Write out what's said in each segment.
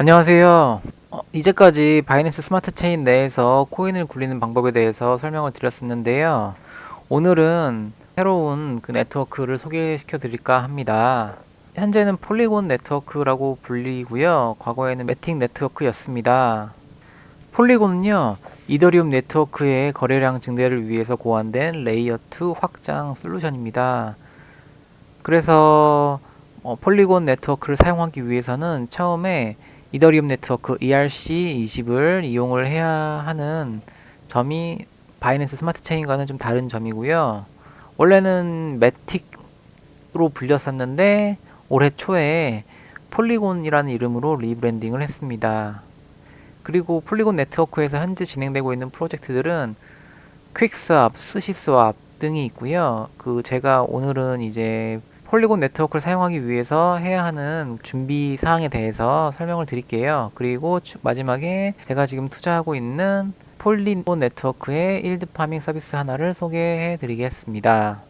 안녕하세요. 어, 이제까지 바이낸스 스마트 체인 내에서 코인을 굴리는 방법에 대해서 설명을 드렸었는데요. 오늘은 새로운 그 네트워크를 소개시켜 드릴까 합니다. 현재는 폴리곤 네트워크라고 불리고요. 과거에는 매틱 네트워크였습니다. 폴리곤은요, 이더리움 네트워크의 거래량 증대를 위해서 고안된 레이어 2 확장 솔루션입니다. 그래서 어, 폴리곤 네트워크를 사용하기 위해서는 처음에 이더리움 네트워크 ERC20을 이용을 해야 하는 점이 바이낸스 스마트 체인과는 좀 다른 점이고요. 원래는 매틱으로 불렸었는데 올해 초에 폴리곤이라는 이름으로 리브랜딩을 했습니다. 그리고 폴리곤 네트워크에서 현재 진행되고 있는 프로젝트들은 퀵스왑, 스시스왑 등이 있고요. 그 제가 오늘은 이제 폴리곤 네트워크를 사용하기 위해서 해야 하는 준비 사항에 대해서 설명을 드릴게요. 그리고 추- 마지막에 제가 지금 투자하고 있는 폴리곤 네트워크의 일드 파밍 서비스 하나를 소개해 드리겠습니다.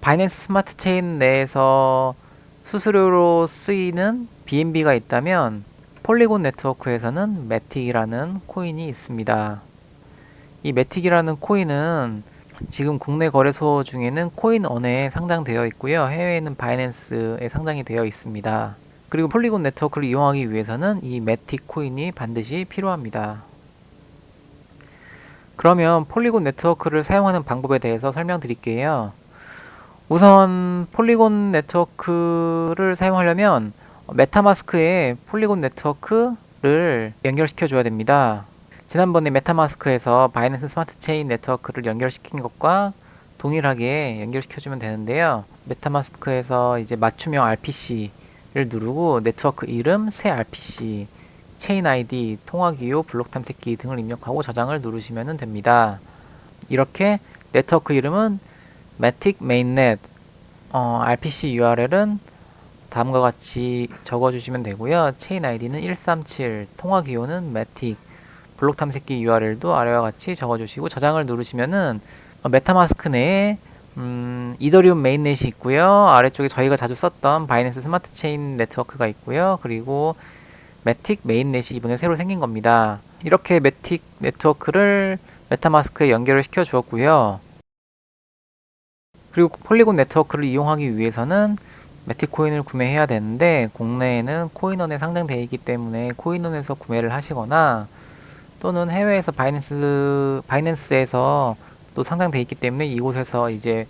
바이낸스 스마트 체인 내에서 수수료로 쓰이는 BNB가 있다면 폴리곤 네트워크에서는 매틱이라는 코인이 있습니다. 이 매틱이라는 코인은 지금 국내 거래소 중에는 코인원에 상장되어 있고요. 해외에는 바이낸스에 상장이 되어 있습니다. 그리고 폴리곤 네트워크를 이용하기 위해서는 이 매틱 코인이 반드시 필요합니다. 그러면 폴리곤 네트워크를 사용하는 방법에 대해서 설명드릴게요. 우선 폴리곤 네트워크를 사용하려면 메타마스크에 폴리곤 네트워크를 연결시켜 줘야 됩니다. 지난번에 메타마스크에서 바이낸스 스마트 체인 네트워크를 연결시킨 것과 동일하게 연결시켜 주면 되는데요. 메타마스크에서 이제 맞춤형 RPC를 누르고 네트워크 이름, 새 RPC, 체인 아이디, 통화 기호, 블록 탐색기 등을 입력하고 저장을 누르시면 됩니다. 이렇게 네트워크 이름은 matic mainnet, 어, RPC URL은 다음과 같이 적어주시면 되고요. 체인 아이디는 137, 통화 기호는 matic, 블록 탐색기 URL도 아래와 같이 적어주시고 저장을 누르시면은 어, 메타마스크 내에 음, 이더리움 메인넷이 있고요. 아래쪽에 저희가 자주 썼던 바이낸스 스마트 체인 네트워크가 있고요. 그리고 매틱 메인넷이 이번에 새로 생긴 겁니다. 이렇게 매틱 네트워크를 메타마스크에 연결을 시켜 주었고요. 그리고 폴리곤 네트워크를 이용하기 위해서는 매틱 코인을 구매해야 되는데 국내에는 코인원에 상장되어 있기 때문에 코인원에서 구매를 하시거나 또는 해외에서 바이낸스 바이낸스에서 또 상장돼 있기 때문에 이곳에서 이제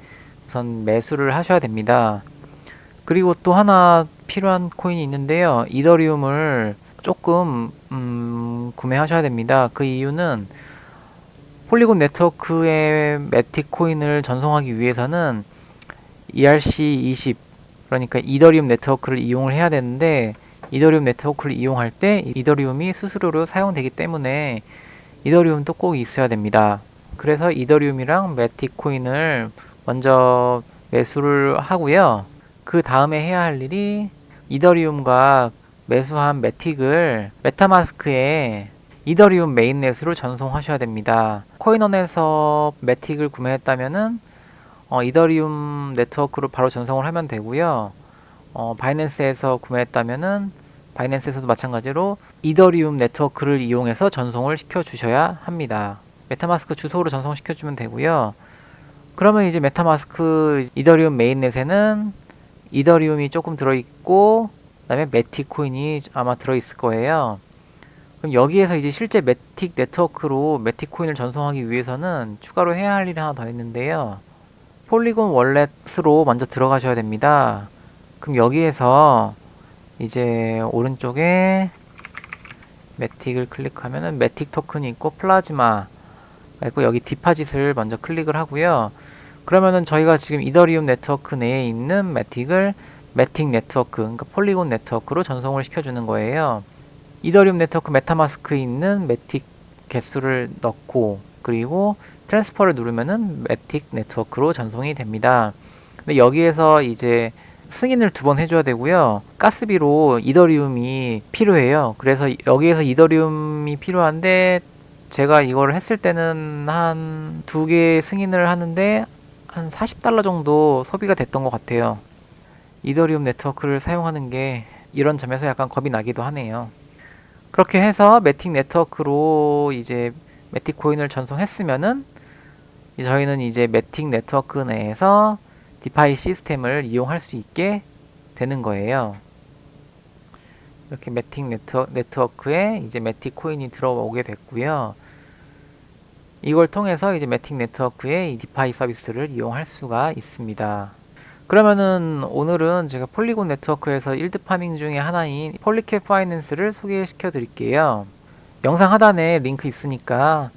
우선 매수를 하셔야 됩니다. 그리고 또 하나 필요한 코인이 있는데요. 이더리움을 조금 음, 구매하셔야 됩니다. 그 이유는 폴리곤 네트워크의 매틱 코인을 전송하기 위해서는 ERC20 그러니까 이더리움 네트워크를 이용을 해야 되는데 이더리움 네트워크를 이용할 때 이더리움이 수수료로 사용되기 때문에 이더리움도 꼭 있어야 됩니다. 그래서 이더리움이랑 매틱 코인을 먼저 매수를 하고요. 그 다음에 해야 할 일이 이더리움과 매수한 매틱을 메타마스크에 이더리움 메인넷으로 전송하셔야 됩니다. 코인원에서 매틱을 구매했다면은 어, 이더리움 네트워크로 바로 전송을 하면 되고요. 어, 바이낸스에서 구매했다면은 바이낸스에서도 마찬가지로 이더리움 네트워크를 이용해서 전송을 시켜 주셔야 합니다. 메타마스크 주소로 전송시켜 주면 되고요. 그러면 이제 메타마스크 이더리움 메인넷에는 이더리움이 조금 들어 있고 그다음에 매틱 코인이 아마 들어 있을 거예요. 그럼 여기에서 이제 실제 매틱 네트워크로 매틱 코인을 전송하기 위해서는 추가로 해야 할 일이 하나 더 있는데요. 폴리곤 월렛으로 먼저 들어가셔야 됩니다. 그럼 여기에서 이제 오른쪽에 매틱을 클릭하면은 매틱 토큰이 있고 플라즈마 있고 여기 디파짓을 먼저 클릭을 하고요. 그러면은 저희가 지금 이더리움 네트워크 내에 있는 매틱을 매틱 네트워크, 그러니까 폴리곤 네트워크로 전송을 시켜주는 거예요. 이더리움 네트워크 메타마스크에 있는 매틱 개수를 넣고 그리고 트랜스퍼를 누르면은 매틱 네트워크로 전송이 됩니다. 근데 여기에서 이제 승인을 두 번 해줘야 되고요. 가스비로 이더리움이 필요해요. 그래서 여기에서 이더리움이 필요한데 제가 이걸 했을 때는 한 두 개 승인을 하는데 한 40달러 정도 소비가 됐던 것 같아요. 이더리움 네트워크를 사용하는 게 이런 점에서 약간 겁이 나기도 하네요. 그렇게 해서 매틱 네트워크로 이제 매틱 코인을 전송했으면은 이 저희는 이제 매틱 네트워크 내에서 디파이 시스템을 이용할 수 있게 되는 거예요. 이렇게 매틱 네트워, 네트워크 에 이제 매틱 코인이 들어오게 됐고요. 이걸 통해서 이제 매틱 네트워크의 이 디파이 서비스를 이용할 수가 있습니다. 그러면은 오늘은 제가 폴리곤 네트워크에서 일드 파밍 중에 하나인 폴리캡 파이낸스를 소개시켜 드릴게요. 영상 하단에 링크 있으니까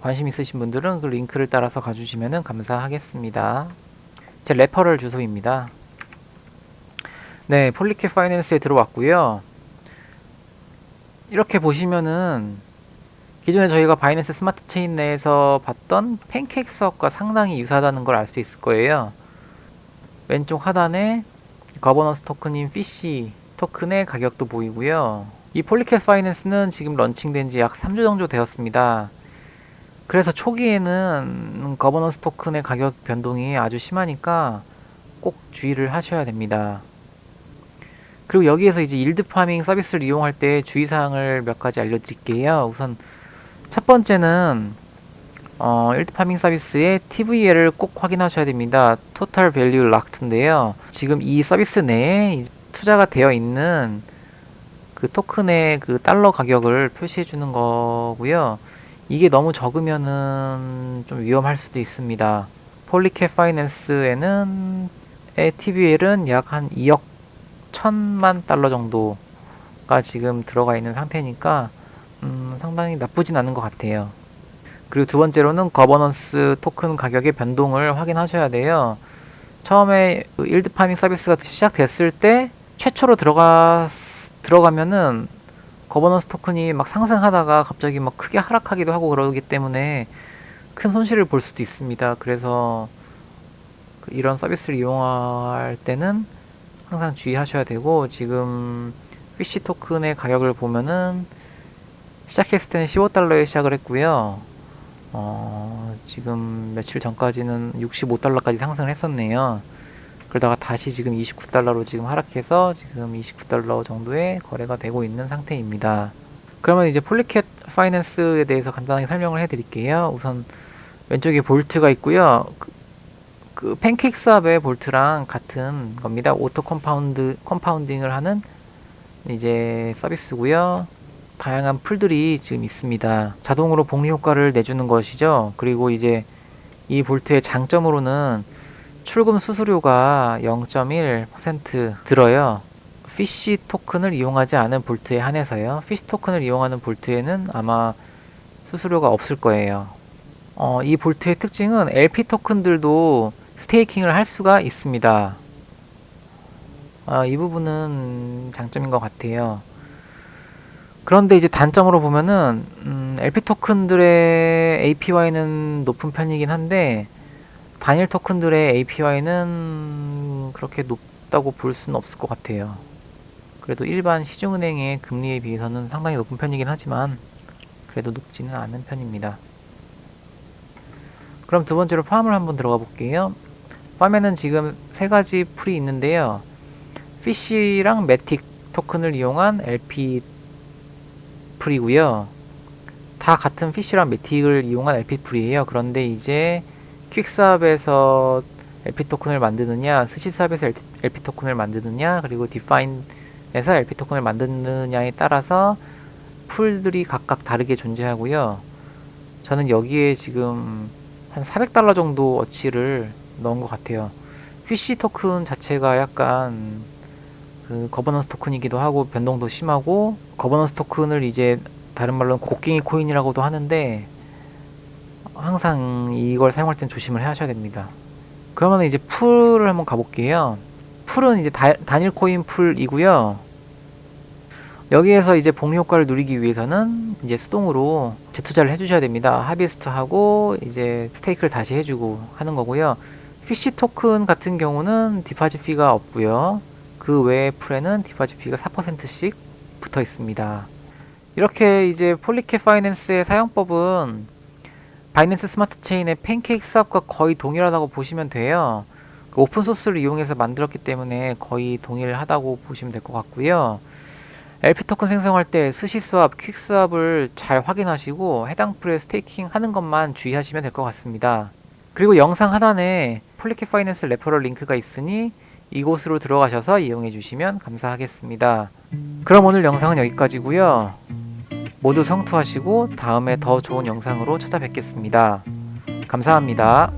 관심 있으신 분들은 그 링크를 따라서 가주시면 감사하겠습니다. 제 레퍼럴 주소입니다. 네, 폴리캡 파이낸스에 들어왔고요. 이렇게 보시면은 기존에 저희가 바이낸스 스마트 체인 내에서 봤던 팬케이크 수업과 상당히 유사하다는 걸 알 수 있을 거예요. 왼쪽 하단에 거버넌스 토큰인 피쉬 토큰의 가격도 보이고요. 이 폴리캡 파이낸스는 지금 런칭된 지 약 3주 정도 되었습니다. 그래서 초기에는 거버넌스 토큰의 가격 변동이 아주 심하니까 꼭 주의를 하셔야 됩니다. 그리고 여기에서 이제 일드 파밍 서비스를 이용할 때 주의사항을 몇 가지 알려드릴게요. 우선 첫 번째는 어, 일드 파밍 서비스의 TVL을 꼭 확인하셔야 됩니다. Total Value Locked인데요. 지금 이 서비스 내에 투자가 되어 있는 그 토큰의 그 달러 가격을 표시해 주는 거고요. 이게 너무 적으면은 좀 위험할 수도 있습니다. 폴리캡 파이낸스에는 의 TVL은 약 한 2억 천만 달러 정도가 지금 들어가 있는 상태니까 음, 상당히 나쁘진 않은 것 같아요. 그리고 두 번째로는 거버넌스 토큰 가격의 변동을 확인하셔야 돼요. 처음에 그 일드 파밍 서비스가 시작됐을 때 최초로 들어가 들어가면은 거버넌스 토큰이 막 상승하다가 갑자기 막 크게 하락하기도 하고 그러기 때문에 큰 손실을 볼 수도 있습니다. 그래서 그 이런 서비스를 이용할 때는 항상 주의하셔야 되고 지금 피쉬 토큰의 가격을 보면은 시작했을 때는 15달러에 시작을 했고요. 어, 지금 며칠 전까지는 65달러까지 상승을 했었네요. 그러다가 다시 지금 29달러로 지금 하락해서 지금 29달러 정도의 거래가 되고 있는 상태입니다. 그러면 이제 폴리캣 파이낸스에 대해서 간단하게 설명을 해드릴게요. 우선 왼쪽에 볼트가 있고요. 그, 그 팬케이크 수압의 볼트랑 같은 겁니다. 오토 컴파운드 컴파운딩을 하는 이제 서비스고요. 다양한 풀들이 지금 있습니다. 자동으로 복리 효과를 내주는 것이죠. 그리고 이제 이 볼트의 장점으로는 출금 수수료가 0.1% 들어요. 피시 토큰을 이용하지 않은 볼트에 한해서요. 피시 토큰을 이용하는 볼트에는 아마 수수료가 없을 거예요. 어, 이 볼트의 특징은 LP 토큰들도 스테이킹을 할 수가 있습니다. 아, 이 부분은 장점인 것 같아요. 그런데 이제 단점으로 보면은 음, LP 토큰들의 APY는 높은 편이긴 한데 단일 토큰들의 APY는 그렇게 높다고 볼 수는 없을 것 같아요. 그래도 일반 시중은행의 금리에 비해서는 상당히 높은 편이긴 하지만 그래도 높지는 않은 편입니다. 그럼 두 번째로 팜을 한번 들어가 볼게요. 팜에는 지금 세 가지 풀이 있는데요. 피쉬랑 매틱 토큰을 이용한 LP 풀이고요. 다 같은 피쉬랑 매틱을 이용한 LP 풀이에요. 그런데 이제 퀵스압에서 LP 토큰을 만드느냐, 스시스압에서 LP 토큰을 만드느냐, 그리고 디파인에서 LP 토큰을 만드느냐에 따라서 풀들이 각각 다르게 존재하고요. 저는 여기에 지금 한 400달러 정도 어치를 넣은 것 같아요. PC 토큰 자체가 약간 그 거버넌스 토큰이기도 하고 변동도 심하고 거버넌스 토큰을 이제 다른 말로는 곡괭이 코인이라고도 하는데 항상 이걸 사용할 땐 조심을 하셔야 됩니다. 그러면 이제 풀을 한번 가볼게요. 풀은 이제 다, 단일 코인 풀이고요. 여기에서 이제 복리 효과를 누리기 위해서는 이제 수동으로 재투자를 해주셔야 됩니다. 하비스트하고 이제 스테이크를 다시 해주고 하는 거고요. PC 토큰 같은 경우는 디파지 피가 없고요. 그 외의 풀에는 디파지 피가 4%씩 붙어 있습니다. 이렇게 이제 폴리케 파이낸스의 사용법은 바이낸스 스마트 체인의 팬케이크 수업과 거의 동일하다고 보시면 돼요. 그 오픈 소스를 이용해서 만들었기 때문에 거의 동일하다고 보시면 될 것 같고요. LP 토큰 생성할 때 스시 스왑, 퀵 스왑을 잘 확인하시고 해당 풀에 스테이킹 하는 것만 주의하시면 될 것 같습니다. 그리고 영상 하단에 폴리켓 파이낸스 레퍼럴 링크가 있으니 이곳으로 들어가셔서 이용해 주시면 감사하겠습니다. 그럼 오늘 영상은 여기까지고요. 모두 성투하시고 다음에 더 좋은 영상으로 찾아뵙겠습니다. 감사합니다.